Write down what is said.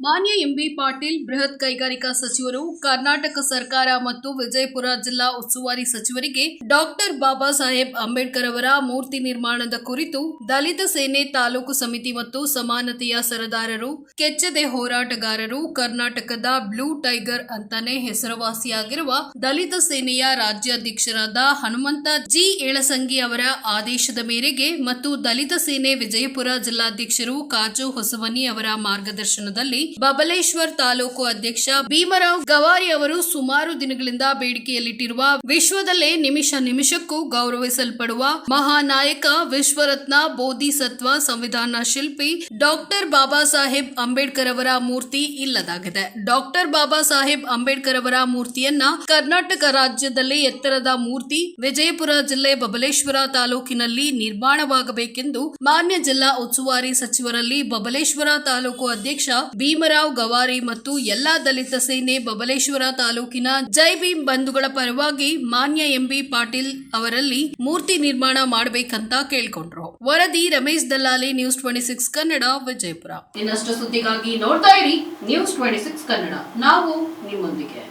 ಮಾನ್ಯ ಎಂಬಿ ಪಾಟೀಲ್, ಬೃಹತ್ ಕೈಗಾರಿಕಾ ಸಚಿವರು, ಕರ್ನಾಟಕ ಸರ್ಕಾರ ಮತ್ತು ವಿಜಯಪುರ ಜಿಲ್ಲಾ ಉಸ್ತುವಾರಿ ಸಚಿವರಿಗೆ ಡಾಕ್ಟರ್ ಬಾಬಾ ಸಾಹೇಬ್ ಅಂಬೇಡ್ಕರ್ ಅವರ ಮೂರ್ತಿ ನಿರ್ಮಾಣದ ಕುರಿತು ದಲಿತ ಸೇನೆ ತಾಲೂಕು ಸಮಿತಿ ಮತ್ತು ಸಮಾನತೆಯ ಸರದಾರರು, ಕೆಚ್ಚದೆ ಹೋರಾಟಗಾರರು, ಕರ್ನಾಟಕದ ಬ್ಲೂ ಟೈಗರ್ ಅಂತಾನೆ ಹೆಸರುವಾಸಿಯಾಗಿರುವ ದಲಿತ ಸೇನೆಯ ರಾಜ್ಯಾಧ್ಯಕ್ಷರಾದ ಹನುಮಂತ ಜಿ. ಏಳಸಂಗಿ ಅವರ ಆದೇಶದ ಮೇರೆಗೆ ಮತ್ತು ದಲಿತ ಸೇನೆ ವಿಜಯಪುರ ಜಿಲ್ಲಾಧ್ಯಕ್ಷರು ಕಾಜು ಹೊಸವನಿ ಅವರ ಮಾರ್ಗದರ್ಶನದಲ್ಲಿ ಬಬಲೇಶ್ವರ್ ತಾಲೂಕು ಅಧ್ಯಕ್ಷ ಭೀಮರಾವ್ ಗವಾರಿ ಅವರು ಸುಮಾರು ದಿನಗಳಿಂದ ಬೇಡಿಕೆಯಲ್ಲಿಟ್ಟಿರುವ ವಿಶ್ವದಲ್ಲೇ ನಿಮಿಷ ನಿಮಿಷಕ್ಕೂ ಗೌರವಿಸಲ್ಪಡುವ ಮಹಾನಾಯಕ ವಿಶ್ವರತ್ನ ಬೋಧಿಸತ್ವ ಸಂವಿಧಾನ ಶಿಲ್ಪಿ ಡಾಕ್ಟರ್ ಬಾಬಾ ಸಾಹೇಬ್ ಅಂಬೇಡ್ಕರ್ ಅವರ ಮೂರ್ತಿ ಇಲ್ಲದಾಗಿದೆ. ಡಾಕ್ಟರ್ ಬಾಬಾ ಸಾಹೇಬ್ ಅಂಬೇಡ್ಕರ್ ಅವರ ಮೂರ್ತಿಯನ್ನ ಕರ್ನಾಟಕ ರಾಜ್ಯದಲ್ಲಿ ಎತ್ತರದ ಮೂರ್ತಿ ವಿಜಯಪುರ ಜಿಲ್ಲೆ ಬಬಲೇಶ್ವರ ತಾಲೂಕಿನಲ್ಲಿ ನಿರ್ಮಾಣವಾಗಬೇಕೆಂದು ಮಾನ್ಯ ಜಿಲ್ಲಾ ಉಸ್ತುವಾರಿ ಸಚಿವರಲ್ಲಿ ಬಬಲೇಶ್ವರ ತಾಲೂಕು ಅಧ್ಯಕ್ಷ ಭೀಮರಾವ್ ಗವಾರಿ ಮತ್ತು ಎಲ್ಲಾ ದಲಿತ ಸೇನೆ ಬಬಲೇಶ್ವರ ತಾಲೂಕಿನ ಜೈ ಭೀಮ್ ಬಂಧುಗಳ ಪರವಾಗಿ ಮಾನ್ಯ ಎಂಬಿ ಪಾಟೀಲ್ ಅವರಲ್ಲಿ ಮೂರ್ತಿ ನಿರ್ಮಾಣ ಮಾಡಬೇಕಂತ ಕೇಳ್ಕೊಂಡ್ರು. ವರದಿ Ramesh Dallali news twenty six Kannada, Vijayapura. ಇನ್ನಷ್ಟು ಸುದ್ದಿಗಾಗಿ ನೋಡ್ತಾ ಇರಿ ನ್ಯೂಸ್ ಟ್ವೆಂಟಿ ಕನ್ನಡ. ನಾವು ನಿಮ್ಮೊಂದಿಗೆ.